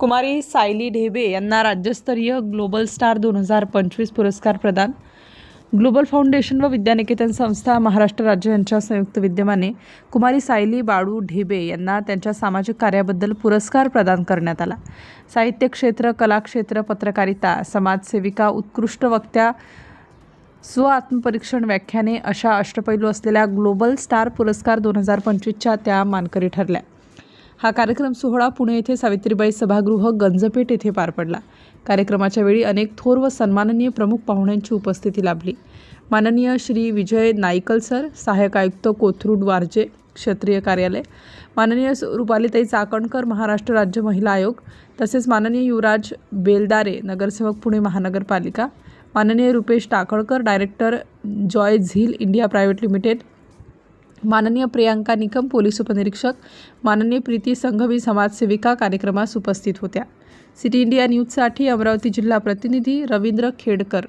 कुमारी सायली ढेबे यांना राज्यस्तरीय global star दोन हजार पंचवीस पुरस्कार प्रदान. ग्लोबल फाउंडेशन व विद्यानिकेतन संस्था महाराष्ट्र राज्य यांच्या संयुक्त विद्यमाने कुमारी सायली बाळू ढेबे यांना त्यांच्या सामाजिक कार्याबद्दल पुरस्कार प्रदान करण्यात आला. साहित्य क्षेत्र कलाक्षेत्र पत्रकारिता समाजसेविका उत्कृष्ट वक्त्या स्व आत्मपरीक्षण व्याख्याने अशा अष्टपैलू असलेल्या ग्लोबल स्टार पुरस्कार दोन हजार पंचवीसच्या त्या मानकरी ठरल्या. हा कार्यक्रम सोहळा पुणे येथे सावित्रीबाई सभागृह गंजपेठ येथे पार पडला. कार्यक्रमाच्या वेळी अनेक थोर व सन्माननीय प्रमुख पाहुण्यांची उपस्थिती लाभली. माननीय श्री विजय नाईकल सर सहाय्यक आयुक्त कोथरूड वारजे क्षेत्रीय कार्यालय माननीय रुपालीताई चाकणकर महाराष्ट्र राज्य महिला आयोग तसेच माननीय युवराज बेलदारे नगरसेवक पुणे महानगरपालिका माननीय Rupesh Takalkar director Joy Jheel India private limited माननीय प्रियांका निकम पोलीस उपनिरीक्षक. माननीय प्रीती संघवी समाजसेविका कार्यक्रमास उपस्थित होत्या. सिटी इंडिया न्यूजसाठी अमरावती जिल्हा प्रतिनिधी रवींद्र खेडकर.